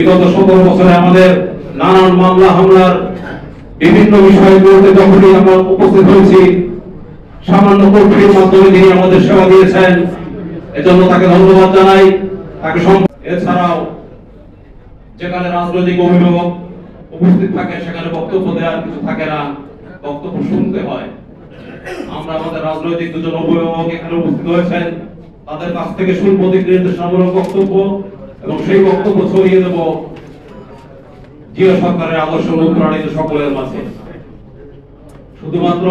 বিগত সতেরো বছরে আমাদের নানান মামলা, হামলার বিভিন্ন বিষয়গুলোতে যখনই আমরা উপস্থিত হয়েছি, সামান্য কর্তৃর মাধ্যমে তিনি আমাদের সেবা দিয়েছেন, এজন্য তাকে ধন্যবাদ জানাই। তাকে এছাড়াও যেখানে রাজনৈতিক অভিভাবক উপস্থিত থাকে, সেখানে বক্তব্য দেওয়ার কিছু থাকে না, বক্তব্য শুনতে হয়। আমরা আমাদের রাজনৈতিক দুজন অভিভাবক এখানে উপস্থিত হয়েছেন। তাদের কাছ থেকে শুনব দিক নির্দেশনামূলক বক্তব্য এবং সেই বক্তব্য ছড়িয়ে দেব জিও সরকারের আদর্শ অনুপ্রাণিত সকলের মাঝে। শুধুমাত্র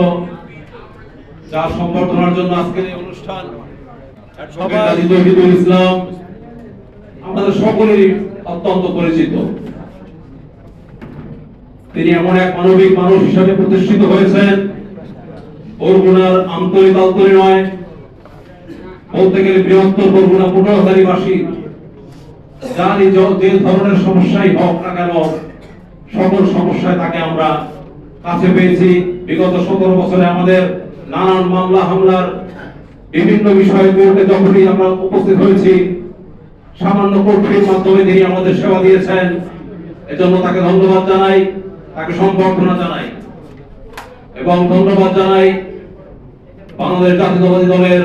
যার সম্বর্ধনার জন্য আজকের এই অনুষ্ঠান ইসলাম আমাদের সকলেরই অত্যন্ত পরিচিত। তিনি এমন এক মানবিক মানুষ হিসাবে প্রতিষ্ঠিত হয়েছেন বরগুনার আন্তরিক আন্তরি নয় বলতে গেলে বৃহত্তর বরগুনা পনেরোধারীবাসী জানি য- ধরনের সমস্যাই হোক না কেন, সকল সমস্যায় তাকে আমরা কাছে পেয়েছি। বিগত সতেরো বছরে আমাদের নানান মামলা, হামলার বিভিন্ন বিষয়ে কোর্টে যখনই আমরা উপস্থিত হয়েছি, সামান্য কর্তৃর মাধ্যমে তিনি আমাদের সেবা দিয়েছেন। এজন্য তাকে ধন্যবাদ জানাই, তাকে সম্বর্ধনা জানাই। এবং ধন্যবাদ জানাই বাংলাদেশ জাতীয়তাবাদী দলের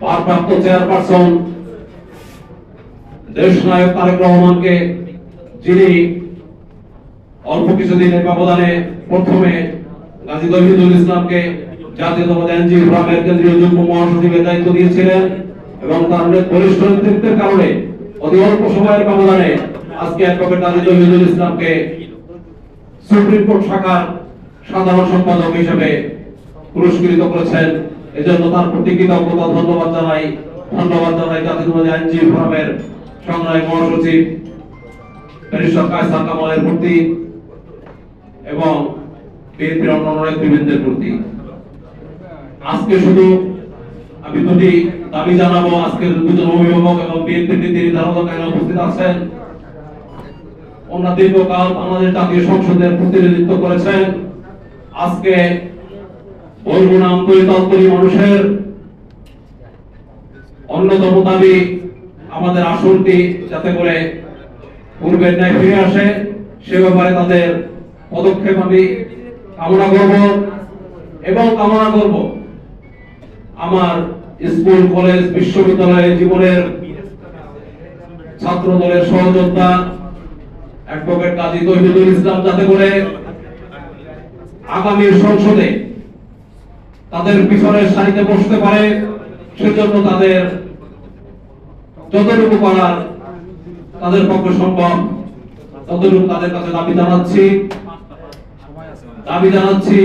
ভারপ্রাপ্ত চেয়ারপারসন দেশ নায়ক তারেক রহমানকে যিনি অল্প কিছুদিনের ব্যবধানে প্রথমে গাজী তহিদুল ইসলামকে জাতীয়তাবাদী এনজিও ফোরামের কেন্দ্রীয় যুগ্ম মহাসচিবের দায়িত্ব দিয়েছিলেন এবং তার বরিষ্ঠ নেতৃত্বের কারণে অতি অল্প সময়ের ব্যবধানে আজকে অ্যাডভোকেট গাজী তহিদুল ইসলামকে সুপ্রিম কোর্ট শাখার সাধারণ সম্পাদক হিসেবে পুরস্কৃত করেছেন। এজন্য তার প্রতি কৃতজ্ঞতা, ধন্যবাদ জানাই। ধন্যবাদ জানাই জাতীয়তাবাদী আইনজীবী ফোরামের সংগ্রামী মহাসচিব প্রতি এবং বিএনপির আজকে শুধু আমি দুটি দাবি জানাব। আজকের দুজন অভিভাবক এবং বিএনপির নীতি উপস্থিত আছেন। দীর্ঘকাল জাতীয় সংসদের প্রতিনিধিত্ব করেছেন। আজকে মানুষের অন্যতম দাবি আমাদের আসনটি যাতে করে পূর্বের ন্যায় ফিরে আসে, সে ব্যাপারে তাদের পদক্ষেপ আমি কামনা করব এবং কামনা করব আমার স্কুল, কলেজ, বিশ্ববিদ্যালয়ের জীবনের ছাত্র দলের সহযোদ্ধা অ্যাডভোকেট কাজী তহিদুল ইসলাম, যাতে করে আগামী সংসদে তাদের পিছনের সারিতে বসতে পারে, সেজন্য তাদের যতটুকু করার তাদের পক্ষে সম্ভব, ততটুকু তাদের কাছে দাবি জানাচ্ছি। দাবি জানাচ্ছি,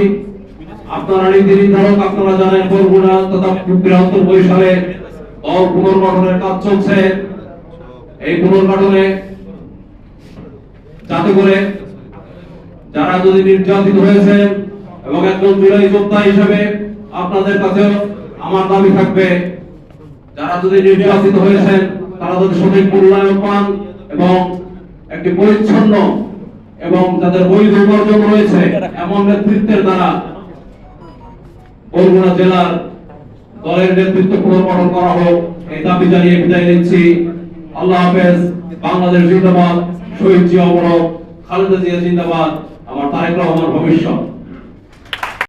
আপনারা নীতি নির্ধারক, আপনারা জানেন বরগুনা তথা বৃহত্তর দল পুনর্গঠনের কাজ চলছে। এই পুনর্গঠনে যাতে করে যারা যদি নির্যাতিত হয়েছে এবং একজন বিরোধী যোদ্ধা হিসেবে আপনাদের কাছে আমার দাবি থাকবে যারা যদি নির্যাতিত হয়েছেন, তারা যদি সঠিক মূল্যায়ন পান এবং একটি পরিচ্ছন্ন এবং যাদের বৈধ উপার্জন রয়েছে, এমন নেতৃত্বের দ্বারা বরগুনা জেলার দলের নেতৃত্ব পুনর্গঠন করা হোক, এই দাবি জানিয়ে বিদায় নিচ্ছি। আল্লাহ হাফেজ, বাংলাদেশ জিন্দাবাদ, শহীদ জিয়া অমর খালেদা জিয়া জিন্দাবাদ, আমার তারেক রহমান ভবিষ্যৎ।